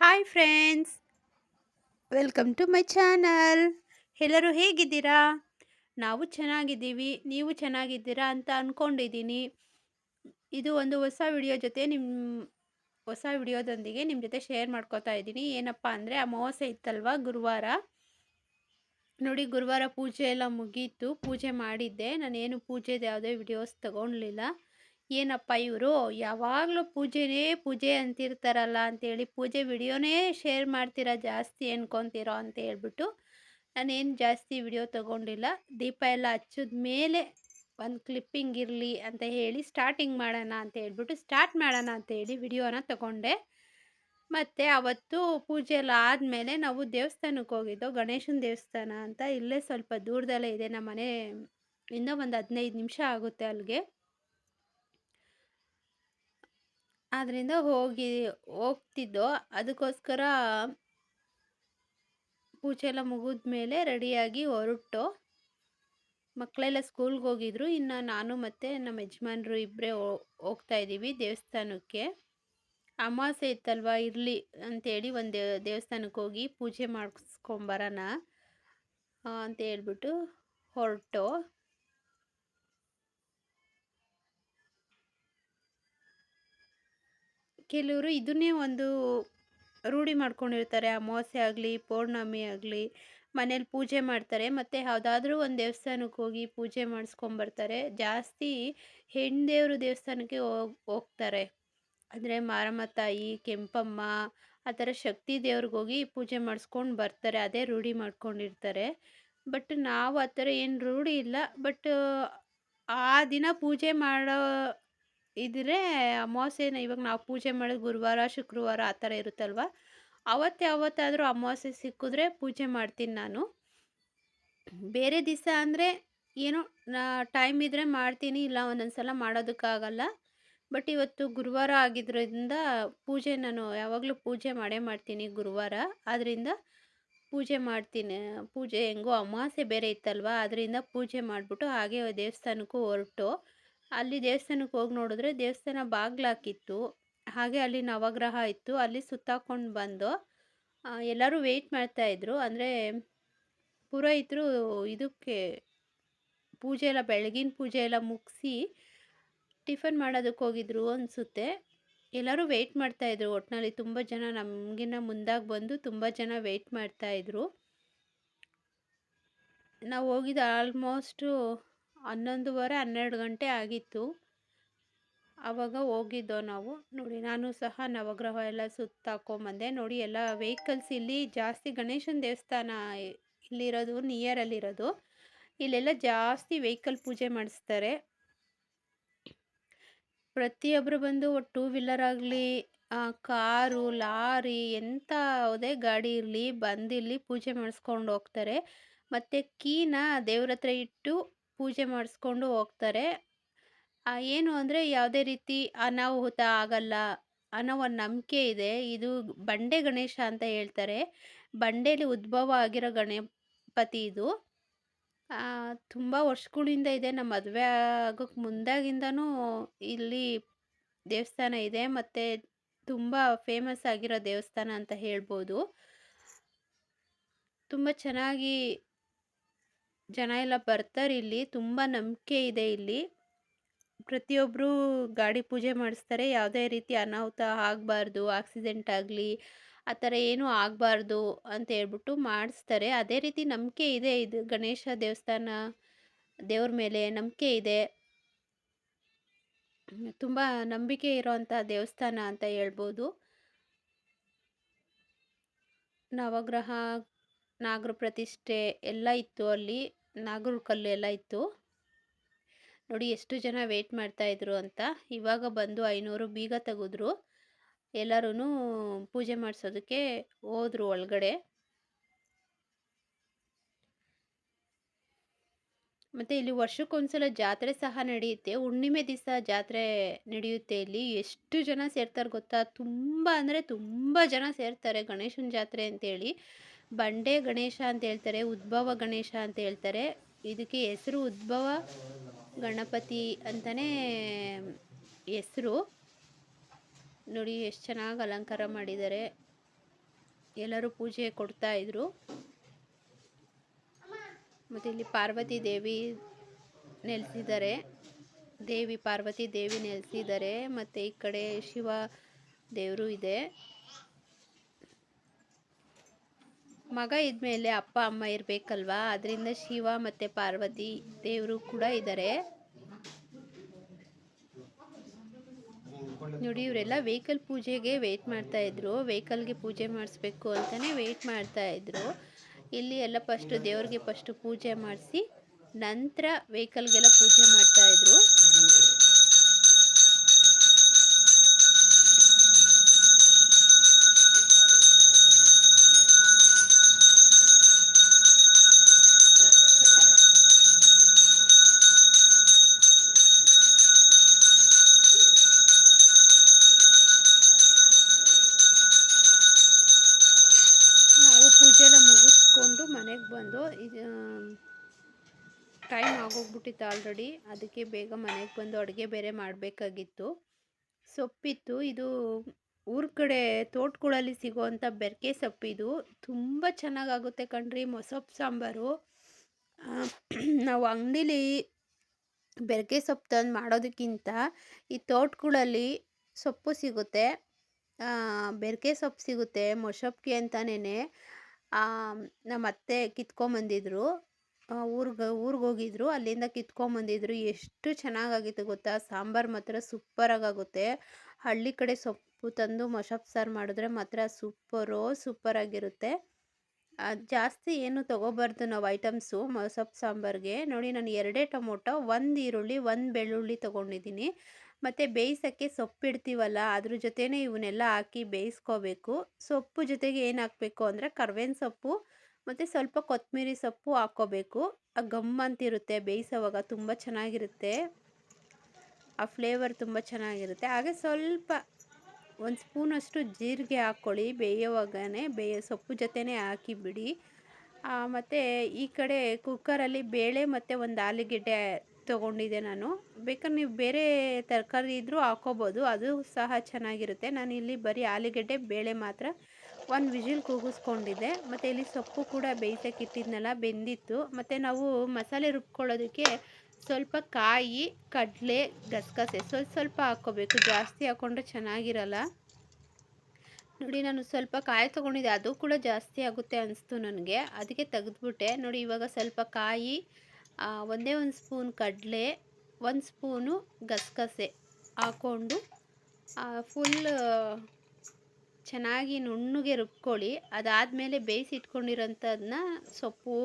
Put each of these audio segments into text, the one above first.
Hi friends welcome to my channel ಎಲ್ಲರೂ ಹೇಗಿದ್ದೀರಾ? ನಾವು ಚೆನ್ನಾಗಿದ್ದೀವಿ. ನೀವು ಚೆನ್ನಾಗಿದ್ದೀರಾ ಅಂತ ಅಂದ್ಕೊಂಡಿದ್ದೀನಿ ಇದು ಒಂದು ಹೊಸ ವಿಡಿಯೋ ಜೊತೆ ನಿಮ್ಮ ಹೊಸ ವಿಡಿಯೋದೊಂದಿಗೆ ನಿಮ್ಮ ಜೊತೆ ಶೇರ್ ಮಾಡ್ಕೋತಾ ಇದ್ದೀನಿ. ಏನಪ್ಪ ಅಂದರೆ ಅಮಾವಾಸ್ಯೆ ಇತ್ತಲ್ವ ಗುರುವಾರ? ನೋಡಿ ಗುರುವಾರ ಪೂಜೆ ಎಲ್ಲ ಮುಗೀತು. ಪೂಜೆ ಮಾಡಿದ್ದೆ. ನಾನೇನು ಪೂಜೆದು ಯಾವುದೇ ವಿಡಿಯೋಸ್ ತಗೊಳ್ಲಿಲ್ಲ ಏನಪ್ಪ ಇವರು? ಯಾವಾಗಲೂ ಪೂಜೆನೇ ಪೂಜೆ ಅಂತಿರ್ತಾರಲ್ಲ ಅಂತೇಳಿ ಪೂಜೆ ವಿಡಿಯೋನೇ ಶೇರ್ ಮಾಡ್ತೀರಾ ಜಾಸ್ತಿ ಅನ್ಕೊತೀರೋ ಅಂತ ಹೇಳ್ಬಿಟ್ಟು ನಾನೇನು ಜಾಸ್ತಿ ವಿಡಿಯೋ ತೊಗೊಂಡಿಲ್ಲ. ದೀಪ ಎಲ್ಲ ಹಚ್ಚಿದ ಮೇಲೆ ಒಂದು ಕ್ಲಿಪ್ಪಿಂಗ್ ಇರಲಿ ಅಂತ ಹೇಳಿ ಸ್ಟಾರ್ಟಿಂಗ್ ಮಾಡೋಣ ಅಂತ ಹೇಳ್ಬಿಟ್ಟು ಸ್ಟಾರ್ಟ್ ಮಾಡೋಣ ಅಂತ ಹೇಳಿ ವಿಡಿಯೋನ ತಗೊಂಡೆ. ಮತ್ತು ಅವತ್ತು ಪೂಜೆ ಎಲ್ಲ ಆದಮೇಲೆ ನಾವು ದೇವಸ್ಥಾನಕ್ಕೆ ಹೋಗಿದ್ದೋ ಗಣೇಶನ ದೇವಸ್ಥಾನ ಅಂತ ಇಲ್ಲೇ ಸ್ವಲ್ಪ ದೂರದಲ್ಲೇ ಇದೆ ನಮ್ಮ ಮನೆ ಇನ್ನೂ ಒಂದು ಹದಿನೈದು ನಿಮಿಷ ಆಗುತ್ತೆ ಅಲ್ಲಿಗೆ ಆದ್ದರಿಂದ ಹೋಗಿ, ಹೋಗ್ತಿದ್ದೋ ಅದಕ್ಕೋಸ್ಕರ ಪೂಜೆ ಎಲ್ಲ ಮುಗಿದ್ಮೇಲೆ ರೆಡಿಯಾಗಿ ಹೊರಟು. ಮಕ್ಕಳೆಲ್ಲ ಸ್ಕೂಲ್ಗೆ ಹೋಗಿದ್ರು. ಇನ್ನು ನಾನು ಮತ್ತು ನಮ್ಮ ಯಜಮಾನ್ರು ಇಬ್ಬರೇ ಹೋಗ್ತಾ ಇದ್ದೀವಿ ದೇವಸ್ಥಾನಕ್ಕೆ. ಅಮಾವಾಸ್ಯೆ ಇತ್ತಲ್ವ? ಇರಲಿ ಅಂತೇಳಿ ಒಂದು ದೇವಸ್ಥಾನಕ್ಕೆ ಹೋಗಿ ಪೂಜೆ ಮಾಡಿಸ್ಕೊಂಬರೋಣ ಅಂತ ಹೇಳ್ಬಿಟ್ಟು ಹೊರಟು. ಕೆಲವರು ಇದನ್ನೇ ಒಂದು ರೂಢಿ ಮಾಡ್ಕೊಂಡಿರ್ತಾರೆ. ಅಮಾವಾಸ್ಯೆ ಆಗಲಿ, ಪೌರ್ಣಮಿ ಆಗಲಿ, ಮನೇಲಿ ಪೂಜೆ ಮಾಡ್ತಾರೆ. ಮತ್ತು ಯಾವುದಾದ್ರೂ ಒಂದು ದೇವಸ್ಥಾನಕ್ಕೆ ಹೋಗಿ ಪೂಜೆ ಮಾಡಿಸ್ಕೊಂಬರ್ತಾರೆ. ಜಾಸ್ತಿ ಹೆಣ್ಣು ದೇವಸ್ಥಾನಕ್ಕೆ ಹೋಗಿ ಹೋಗ್ತಾರೆ. ಅಂದರೆ ಮಾರಮ್ಮ ತಾಯಿ ಕೆಂಪಮ್ಮ, ಆ ಥರ ಶಕ್ತಿ ದೇವ್ರಿಗೆ ಹೋಗಿ ಪೂಜೆ ಮಾಡಿಸ್ಕೊಂಡು ಬರ್ತಾರೆ. ಅದೇ ರೂಢಿ ಮಾಡ್ಕೊಂಡಿರ್ತಾರೆ. ಬಟ್ ನಾವು ಆ ಥರ ಏನು ರೂಢಿ ಇಲ್ಲ. ಬಟ್ ಆ ದಿನ ಪೂಜೆ ಮಾಡೋ ಇದ್ರೆ ಅಮಾವಾಸ್ಯೆನ ಇವಾಗ ನಾವು ಪೂಜೆ ಮಾಡೋದು ಗುರುವಾರ, ಶುಕ್ರವಾರ ಆ ಥರ ಇರುತ್ತಲ್ವ? ಅವತ್ತು ಯಾವತ್ತಾದರೂ ಅಮಾವಾಸ್ಯೆ ಸಿಕ್ಕಿದ್ರೆ ಪೂಜೆ ಮಾಡ್ತೀನಿ ನಾನು. ಬೇರೆ ದಿವಸ ಅಂದರೆ ಏನೋ ಟೈಮ್ ಇದ್ದರೆ ಮಾಡ್ತೀನಿ, ಇಲ್ಲ ಒಂದೊಂದು ಸಲ ಮಾಡೋದಕ್ಕಾಗಲ್ಲ. ಬಟ್ ಇವತ್ತು ಗುರುವಾರ ಆಗಿದ್ದರಿಂದ ಪೂಜೆ ನಾನು ಯಾವಾಗಲೂ ಪೂಜೆ ಮಾಡೇ ಮಾಡ್ತೀನಿ ಗುರುವಾರ. ಆದ್ದರಿಂದ ಪೂಜೆ ಮಾಡ್ತೀನಿ. ಪೂಜೆ ಹೆಂಗೋ ಅಮಾವಾಸ್ಯೆ ಬೇರೆ ಇತ್ತಲ್ವ? ಅದರಿಂದ ಪೂಜೆ ಮಾಡಿಬಿಟ್ಟು ಹಾಗೆ ದೇವಸ್ಥಾನಕ್ಕೂ ಹೊರಟು. ಅಲ್ಲಿ ದೇವಸ್ಥಾನಕ್ಕೆ ಹೋಗಿ ನೋಡಿದ್ರೆ ದೇವಸ್ಥಾನ ಬಾಗ್ಲಾಕಿತ್ತು. ಹಾಗೆ ಅಲ್ಲಿ ನವಗ್ರಹ ಇತ್ತು. ಅಲ್ಲಿ ಸುತ್ತಾಕೊಂಡು ಬಂದು ಎಲ್ಲರೂ ವೆಯ್ಟ್ ಮಾಡ್ತಾಯಿದ್ರು ಅಂದರೆ ಪುರೋಹಿತರು ಇದಕ್ಕೆ ಪೂಜೆ ಎಲ್ಲ, ಬೆಳಗಿನ ಪೂಜೆ ಎಲ್ಲ ಮುಗಿಸಿ ಟಿಫನ್ ಮಾಡೋದಕ್ಕೆ ಹೋಗಿದ್ರು ಅನಿಸುತ್ತೆ. ಎಲ್ಲರೂ ವೆಯ್ಟ್ ಮಾಡ್ತಾಯಿದ್ರು ಒಟ್ಟಿನಲ್ಲಿ ತುಂಬ ಜನ ನಮಗಿನ್ನ ಮುಂದಾಗಿ ಬಂದು ತುಂಬ ಜನ ವೆಯ್ಟ್ ಮಾಡ್ತಾಯಿದ್ರು ನಾವು ಹೋಗಿದ್ದು ಆಲ್ಮೋಸ್ಟು ಹನ್ನೊಂದುವರೆ, ಹನ್ನೆರಡು ಗಂಟೆ ಆಗಿತ್ತು. ಆವಾಗ ಹೋಗಿದ್ದೋ ನಾವು, ನೋಡಿ ನಾನು ಸಹ ನವಗ್ರಹ ಎಲ್ಲ ಸುತ್ತಾಕೊಂಬಂದೆ ನೋಡಿ ಎಲ್ಲ ವೆಹಿಕಲ್ಸ್ ಇಲ್ಲಿ ಜಾಸ್ತಿ ಗಣೇಶನ ದೇವಸ್ಥಾನ ಇಲ್ಲಿರೋದು ನಿಯರಲ್ಲಿರೋದು ಇಲ್ಲೆಲ್ಲ ಜಾಸ್ತಿ ವೆಹಿಕಲ್ ಪೂಜೆ ಮಾಡಿಸ್ತಾರೆ. ಪ್ರತಿಯೊಬ್ಬರು ಬಂದು ಟೂ ವೀಲರ್ ಆಗಲಿ ಕಾರು, ಲಾರಿ ಎಂಥ ಯಾವುದೇ ಗಾಡಿ ಇರಲಿ ಬಂದಿಲ್ಲಿ ಪೂಜೆ ಮಾಡಿಸ್ಕೊಂಡು ಹೋಗ್ತಾರೆ. ಮತ್ತು ಕೀನ ದೇವ್ರ ಹತ್ರ ಇಟ್ಟು ಪೂಜೆ ಮಾಡಿಸ್ಕೊಂಡು ಹೋಗ್ತಾರೆ. ಏನು ಅಂದರೆ ಯಾವುದೇ ರೀತಿ ಅನಾಹುತ ಆಗಲ್ಲ ಅನ್ನೋ ಒಂದು ನಂಬಿಕೆ ಇದೆ. ಇದು ಬಂಡೆ ಗಣೇಶ ಅಂತ ಹೇಳ್ತಾರೆ. ಬಂಡೆಯಲ್ಲಿ ಉದ್ಭವ ಆಗಿರೋ ಗಣಪತಿ ಇದು. ತುಂಬ ವರ್ಷಗಳಿಂದ ಇದೆ. ನಮ್ಮ ಮದುವೆ ಆಗೋಕ್ಕೆ ಮುಂದಾಗಿಂದನೂ ಇಲ್ಲಿ ದೇವಸ್ಥಾನ ಇದೆ. ಮತ್ತು ತುಂಬ ಫೇಮಸ್ ಆಗಿರೋ ದೇವಸ್ಥಾನ ಅಂತ ಹೇಳ್ಬೋದು. ತುಂಬ ಚೆನ್ನಾಗಿ ಜನ ಎಲ್ಲ ಬರ್ತಾರೆ ಇಲ್ಲಿ, ತುಂಬ ನಂಬಿಕೆ ಇದೆ ಇಲ್ಲಿ. ಪ್ರತಿಯೊಬ್ಬರು ಗಾಡಿ ಪೂಜೆ ಮಾಡಿಸ್ತಾರೆ. ಯಾವುದೇ ರೀತಿ ಅನಾಹುತ ಆಗಬಾರ್ದು, ಆಕ್ಸಿಡೆಂಟ್ ಆಗಲಿ, ಆ ಥರ ಏನೂ ಆಗಬಾರ್ದು ಅಂತ ಹೇಳ್ಬಿಟ್ಟು ಮಾಡಿಸ್ತಾರೆ. ಅದೇ ರೀತಿ ನಂಬಿಕೆ ಇದೆ ಇದು ಗಣೇಶ ದೇವಸ್ಥಾನ ದೇವ್ರ ಮೇಲೆ, ನಂಬಿಕೆ ಇದೆ. ತುಂಬ ನಂಬಿಕೆ ಇರೋವಂಥ ದೇವಸ್ಥಾನ ಅಂತ ಹೇಳ್ಬೋದು. ನವಗ್ರಹ ನಾಗರ ಪ್ರತಿಷ್ಠೆ ಎಲ್ಲ ಇತ್ತು ಅಲ್ಲಿ. ನಾಗರ ಕಲ್ಲು ಎಲ್ಲ ಇತ್ತು. ನೋಡಿ ಎಷ್ಟು ಜನ ವೆಯ್ಟ್ ಮಾಡ್ತಾಯಿದ್ರು ಅಂತ. ಇವಾಗ ಬಂದು ಐನೂರು ಬೀಗ ತೆಗೆದ್ರು. ಎಲ್ಲರೂ ಪೂಜೆ ಮಾಡಿಸೋದಕ್ಕೆ ಹೋದ್ರು ಒಳಗಡೆ. ಮತ್ತು ಇಲ್ಲಿ ವರ್ಷಕ್ಕೊಂದ್ಸಲ ಜಾತ್ರೆ ಸಹ ನಡೆಯುತ್ತೆ. ಹುಣ್ಣಿಮೆ ದಿವಸ ಜಾತ್ರೆ ನಡೆಯುತ್ತೆ ಇಲ್ಲಿ. ಎಷ್ಟು ಜನ ಸೇರ್ತಾರೆ ಗೊತ್ತಾ? ತುಂಬ ಅಂದರೆ ತುಂಬ ಜನ ಸೇರ್ತಾರೆ ಗಣೇಶನ ಜಾತ್ರೆ ಅಂತೇಳಿ. ಬಂಡೆ ಗಣೇಶ ಅಂತ ಹೇಳ್ತಾರೆ, ಉದ್ಭವ ಗಣೇಶ ಅಂತ ಹೇಳ್ತಾರೆ. ಇದಕ್ಕೆ ಹೆಸರು ಉದ್ಭವ ಗಣಪತಿ ಅಂತಲೇ ಹೆಸರು. ನೋಡಿ ಎಷ್ಟು ಚೆನ್ನಾಗಿ ಅಲಂಕಾರ ಮಾಡಿದ್ದಾರೆ. ಎಲ್ಲರೂ ಪೂಜೆ ಕೊಡ್ತಾ ಇದ್ರು. ಮತ್ತು ಇಲ್ಲಿ ಪಾರ್ವತಿ ದೇವಿ ನೆಲೆಸಿದ್ದಾರೆ. ದೇವಿ ಪಾರ್ವತಿ ದೇವಿ ನೆಲೆಸಿದ್ದಾರೆ. ಮತ್ತು ಈ ಕಡೆ ಶಿವ ದೇವರು ಇದೆ. ಮಗ ಇದ್ಮೇಲೆ ಅಪ್ಪ, ಅಮ್ಮ ಇರಬೇಕಲ್ವಾ? ಅದರಿಂದ ಶಿವ ಮತ್ತು ಪಾರ್ವತಿ ದೇವರು ಕೂಡ ಇದ್ದಾರೆ ನೋಡಿ, ಇವರೆಲ್ಲ ವೆಹಿಕಲ್ ಪೂಜೆಗೆ ವೆಯ್ಟ್ ಮಾಡ್ತಾ ಇದ್ರು. ವೆಹಿಕಲ್ಗೆ ಪೂಜೆ ಮಾಡಿಸ್ಬೇಕು ಅಂತಲೇ ವೆಯ್ಟ್ ಮಾಡ್ತಾ ಇದ್ರು. ಇಲ್ಲಿ ಎಲ್ಲ ಫಸ್ಟು ದೇವ್ರಿಗೆ ಫಸ್ಟು ಪೂಜೆ ಮಾಡಿಸಿ ನಂತರ ವೆಹಿಕಲ್ಗೆಲ್ಲ ಪೂಜೆ ಮಾಡ್ತಾ ಇದ್ರು. ಮನೆಗೆ ಬಂದು ಇದು ಟೈಮ್ ಆಗೋಗ್ಬಿಟ್ಟಿತ್ತು ಆಲ್ರೆಡಿ ಅದಕ್ಕೆ ಬೇಗ ಮನೆಗೆ ಬಂದು ಅಡುಗೆ ಬೇರೆ ಮಾಡಬೇಕಾಗಿತ್ತು. ಸೊಪ್ಪಿತ್ತು. ಇದು ಊರ ಕಡೆ ತೋಟಗಳಲ್ಲಿ ಸಿಗೋವಂಥ ಬೆರಕೆ ಸೊಪ್ಪಿದು. ತುಂಬ ಚೆನ್ನಾಗಾಗುತ್ತೆ ಕಣ್ರಿ ಮೊಸಪ್ಪು ಸಾಂಬಾರು. ನಾವು ಅಂಗಡೀಲಿ ಬೆರಕೆ ಸೊಪ್ಪು ತಂದು ಮಾಡೋದಕ್ಕಿಂತ ಈ ತೋಟಗಳಲ್ಲಿ ಸೊಪ್ಪು ಸಿಗುತ್ತೆ. ಬೆರಕೆ ಸೊಪ್ಪು ಸಿಗುತ್ತೆ ಮೊಸೊಪ್ಪಿಗೆ ಅಂತಲೇ ನಮ್ಮ ಅತ್ತೆ ಕಿತ್ಕೊಂಬಂದಿದ್ರು ಊರಿಗೆ ಹೋಗಿದ್ರು. ಅಲ್ಲಿಂದ ಕಿತ್ಕೊಂಬಂದಿದ್ರು ಎಷ್ಟು ಚೆನ್ನಾಗಾಗಿತ್ತು ಗೊತ್ತಾ? ಸಾಂಬಾರು ಮಾತ್ರ ಸೂಪರಾಗುತ್ತೆ ಹಳ್ಳಿ ಕಡೆ ಸೊಪ್ಪು ತಂದು ಮೊಸಪ್ ಸಾರು ಮಾಡಿದ್ರೆ ಮಾತ್ರ ಸೂಪರು, ಸೂಪರಾಗಿರುತ್ತೆ. ಜಾಸ್ತಿ ಏನು ತೊಗೋಬಾರ್ದು ನಾವು ಐಟಮ್ಸು ಮೊಸಪ್ ಸಾಂಬಾರಿಗೆ. ನೋಡಿ, ನಾನು ಎರಡೇ ಟೊಮೊಟೊ, ಒಂದು ಈರುಳ್ಳಿ, ಒಂದು ಬೆಳ್ಳುಳ್ಳಿ ತೊಗೊಂಡಿದ್ದೀನಿ. ಮತ್ತು ಬೇಯಿಸೋಕ್ಕೆ ಸೊಪ್ಪಿಡ್ತೀವಲ್ಲ ಅದ್ರ ಜೊತೆನೇ ಇವನ್ನೆಲ್ಲ ಹಾಕಿ ಬೇಯಿಸ್ಕೋಬೇಕು. ಸೊಪ್ಪು ಜೊತೆಗೆ ಏನು ಹಾಕಬೇಕು ಅಂದರೆ ಕರ್ಬೇವಿನ ಸೊಪ್ಪು, ಮತ್ತು ಸ್ವಲ್ಪ ಕೊತ್ತಂಬರಿ ಸೊಪ್ಪು ಹಾಕ್ಕೋಬೇಕು. ಆ ಗಮ್ ಅಂತಿರುತ್ತೆ, ಬೇಯಿಸೋವಾಗ ತುಂಬ ಚೆನ್ನಾಗಿರುತ್ತೆ. ಆ ಫ್ಲೇವರ್ ತುಂಬ ಚೆನ್ನಾಗಿರುತ್ತೆ. ಹಾಗೆ ಸ್ವಲ್ಪ ಒಂದು ಸ್ಪೂನಷ್ಟು ಜೀರಿಗೆ ಹಾಕ್ಕೊಳ್ಳಿ, ಬೇಯೋವಾಗನೇ ಬೇಯ ಸೊಪ್ಪು ಜೊತೆನೇ ಹಾಕಿ ಬಿಡಿ ಮತ್ತು ಈ ಕಡೆ ಕುಕ್ಕರಲ್ಲಿ ಬೇಳೆ ಮತ್ತು ಒಂದು ಆಲೂಗೆಡ್ಡೆ ತೊಗೊಂಡಿದ್ದೆ ನಾನು. ಬೇಕಾದ್ರೆ ನೀವು ಬೇರೆ ತರಕಾರಿ ಇದ್ದರೂ ಹಾಕ್ಕೋಬೋದು ಅದು ಸಹ ಚೆನ್ನಾಗಿರುತ್ತೆ. ನಾನು ಇಲ್ಲಿ ಬರೀ ಆಲೂಗಡ್ಡೆ, ಬೇಳೆ ಮಾತ್ರ ಒಂದು ವಿಜಿಲ್ ಕೂಗಿಸ್ಕೊಂಡಿದ್ದೆ. ಮತ್ತು ಇಲ್ಲಿ ಸೊಪ್ಪು ಕೂಡ ಬೇಯಿಸೋಕೆ ಇಟ್ಟಿದ್ನಲ್ಲ, ಬೆಂದಿತ್ತು. ಮತ್ತು ನಾವು ಮಸಾಲೆ ರುಬ್ಕೊಳ್ಳೋದಕ್ಕೆ ಸ್ವಲ್ಪ ಕಾಯಿ, ಕಡಲೆ, ಗಸಗಸೆ ಸ್ವಲ್ಪ ಸ್ವಲ್ಪ ಹಾಕ್ಕೋಬೇಕು. ಜಾಸ್ತಿ ಹಾಕ್ಕೊಂಡ್ರೆ ಚೆನ್ನಾಗಿರಲ್ಲ. ನೋಡಿ, ನಾನು ಸ್ವಲ್ಪ ಕಾಯಿ ತೊಗೊಂಡಿದ್ದೆ. ಅದು ಕೂಡ ಜಾಸ್ತಿ ಆಗುತ್ತೆ ಅನಿಸ್ತು ನನಗೆ. ಅದಕ್ಕೆ ತೆಗೆದ್ಬಿಟ್ಟೆ. ನೋಡಿ, ಇವಾಗ ಸ್ವಲ್ಪ ಕಾಯಿ ಒಂದೇ ಒಂದು ಸ್ಪೂನ್ ಕಡಲೆ, ಒಂದು ಸ್ಪೂನು ಗಸಗಸೆ ಹಾಕ್ಕೊಂಡು ಫುಲ್ ಚೆನ್ನಾಗಿ ನುಣ್ಣಗೆ ರುಬ್ಕೊಳ್ಳಿ. ಅದಾದಮೇಲೆ ಬೇಯಿಸಿಟ್ಕೊಂಡಿರೋಂಥದನ್ನ ಸೊಪ್ಪು,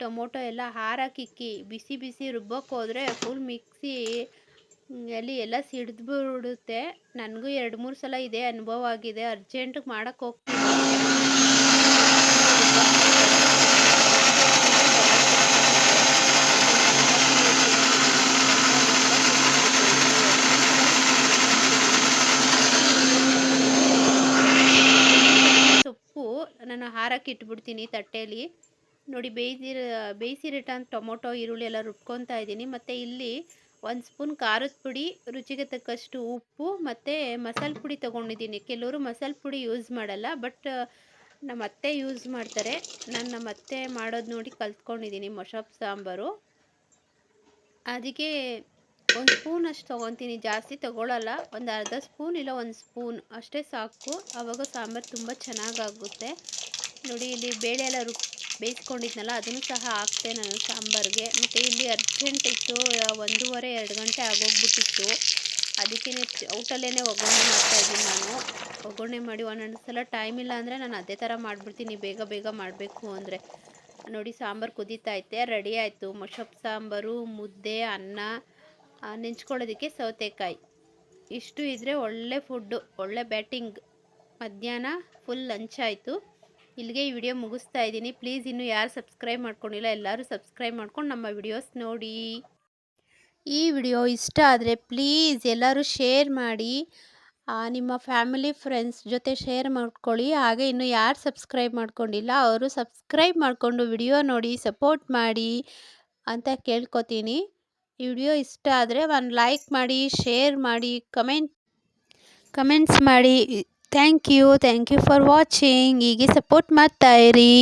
ಟೊಮೊಟೊ ಎಲ್ಲ ಹಾರಾಕಿಕ್ಕಿ ಬಿಸಿ ಬಿಸಿ ರುಬ್ಬೋಕ್ಕೋದ್ರೆ ಹೋದರೆ ಫುಲ್ ಮಿಕ್ಸಿ ಅಲ್ಲಿ ಎಲ್ಲ ಸಿಡಿದ್ಬಿಡುತ್ತೆ. ನನಗೂ ಎರಡು ಮೂರು ಸಲ ಇದೇ ಅನುಭವ ಆಗಿದೆ. ಅರ್ಜೆಂಟಿಗೆ ಮಾಡೋಕ್ಕೆ ಹೋಗ್ತೀನಿ ಸೊಪ್ಪು ನಾನು ಹಾರಕ್ಕೆ ಇಟ್ಬಿಡ್ತೀನಿ ತಟ್ಟೆಯಲ್ಲಿ. ನೋಡಿ, ಬೇಯಿಸಿರ ಬೇಯಿಸಿರಿಟ್ಟಂತ ಟೊಮೊಟೊ, ಈರುಳ್ಳಿ ಎಲ್ಲ ರುಬ್ಕೊತಾ ಇದ್ದೀನಿ. ಮತ್ತು ಇಲ್ಲಿ ಒಂದು ಸ್ಪೂನ್ ಖಾರದ ಪುಡಿ, ರುಚಿಗೆ ತಕ್ಕಷ್ಟು ಉಪ್ಪು ಮತ್ತು ಮಸಾಲೆ ಪುಡಿ ತೊಗೊಂಡಿದ್ದೀನಿ. ಕೆಲವರು ಮಸಾಲೆ ಪುಡಿ ಯೂಸ್ ಮಾಡಲ್ಲ, ಬಟ್ ನಮ್ಮ ಅತ್ತೆ ಯೂಸ್ ಮಾಡ್ತಾರೆ. ನಾನು ನಮ್ಮ ಅತ್ತೆ ಮಾಡೋದು ನೋಡಿ ಕಲ್ತ್ಕೊಂಡಿದ್ದೀನಿ ಮೊಸಪ್ ಸಾಂಬಾರು. ಅದಕ್ಕೆ ಒಂದು ಸ್ಪೂನ್ ಅಷ್ಟು ತೊಗೊತೀನಿ, ಜಾಸ್ತಿ ತೊಗೊಳಲ್ಲ. ಒಂದು ಅರ್ಧ ಸ್ಪೂನ್ ಇಲ್ಲ, ಒಂದು ಸ್ಪೂನ್. ಅಷ್ಟೇ ಸಾಕು. ಆವಾಗ ಸಾಂಬಾರು ತುಂಬ ಚೆನ್ನಾಗಾಗುತ್ತೆ. ನೋಡಿ, ಇಲ್ಲಿ ಬೇಳೆ ಎಲ್ಲ ರುಬ್ ಬೇಯಿಸ್ಕೊಂಡಿದ್ನಲ್ಲ, ಅದನ್ನು ಸಹ ಹಾಕ್ತೆ ನಾನು ಸಾಂಬಾರಿಗೆ. ಮತ್ತು ಇಲ್ಲಿ ಅರ್ಜೆಂಟ್ ಇತ್ತು, ಒಂದೂವರೆ, ಎರಡು ಗಂಟೆ ಆಗೋಗ್ಬಿಟ್ಟಿತ್ತು. ಅದಕ್ಕೆ ಔಟಲ್ಲೇ ಒಗ್ಗರಣೆ ಮಾಡ್ತಾಯಿದ್ದೀನಿ ನಾನು. ಒಗ್ಗರಣೆ ಮಾಡಿ ಒಂದೊಂದು ಸಲ ಟೈಮ್ ಇಲ್ಲ ಅಂದರೆ ನಾನು ಅದೇ ಥರ ಮಾಡಿಬಿಡ್ತೀನಿ, ಬೇಗ ಬೇಗ ಮಾಡಬೇಕು ಅಂದರೆ. ನೋಡಿ, ಸಾಂಬಾರು ಕುದೀತಾ ಐತೆ ರೆಡಿ ಆಯಿತು. ಮೊಸಪ್ ಸಾಂಬಾರು, ಮುದ್ದೆ, ಅನ್ನ ನೆಂಚ್ಕೊಳ್ಳೋದಕ್ಕೆ ಸೌತೆಕಾಯಿ. ಇಷ್ಟು ಇದ್ದರೆ ಒಳ್ಳೆ ಫುಡ್ಡು ಒಳ್ಳೆ ಬ್ಯಾಟಿಂಗ್ ಮಧ್ಯಾಹ್ನ ಫುಲ್ ಲಂಚ್ ಆಯಿತು. ಇಲ್ಲಿಗೆ ಈ ವಿಡಿಯೋ ಮುಗಿಸ್ತಾ ಇದ್ದೀನಿ. ಪ್ಲೀಸ್ ಇನ್ನೂ ಯಾರು ಸಬ್ಸ್ಕ್ರೈಬ್ ಮಾಡ್ಕೊಂಡಿಲ್ಲ ಎಲ್ಲರೂ ಸಬ್ಸ್ಕ್ರೈಬ್ ಮಾಡ್ಕೊಂಡು ನಮ್ಮ ವಿಡಿಯೋಸ್ ನೋಡಿ. ಈ ವಿಡಿಯೋ ಇಷ್ಟ ಆದರೆ ಪ್ಲೀಸ್ ಎಲ್ಲರೂ ಶೇರ್ ಮಾಡಿ ನಿಮ್ಮ ಫ್ಯಾಮಿಲಿ ಫ್ರೆಂಡ್ಸ್ ಜೊತೆ ಶೇರ್ ಮಾಡ್ಕೊಳ್ಳಿ. ಹಾಗೆ ಇನ್ನು ಯಾರು ಸಬ್ಸ್ಕ್ರೈಬ್ ಮಾಡ್ಕೊಂಡಿಲ್ಲ ಅವರು ಸಬ್ಸ್ಕ್ರೈಬ್ ಮಾಡಿಕೊಂಡು ವಿಡಿಯೋ ನೋಡಿ, ಸಪೋರ್ಟ್ ಮಾಡಿ ಅಂತ ಕೇಳ್ಕೊತೀನಿ. ಈ ವಿಡಿಯೋ ಇಷ್ಟ ಆದರೆ ಒಂದು ಲೈಕ್ ಮಾಡಿ, ಶೇರ್ ಮಾಡಿ, ಕಮೆಂಟ್, ಕಮೆಂಟ್ಸ್ ಮಾಡಿ. Thank you thank you for watching ಹೀಗೆ ಸಪೋರ್ಟ್ ಮಾಡ್ತಾ ಇರಿ.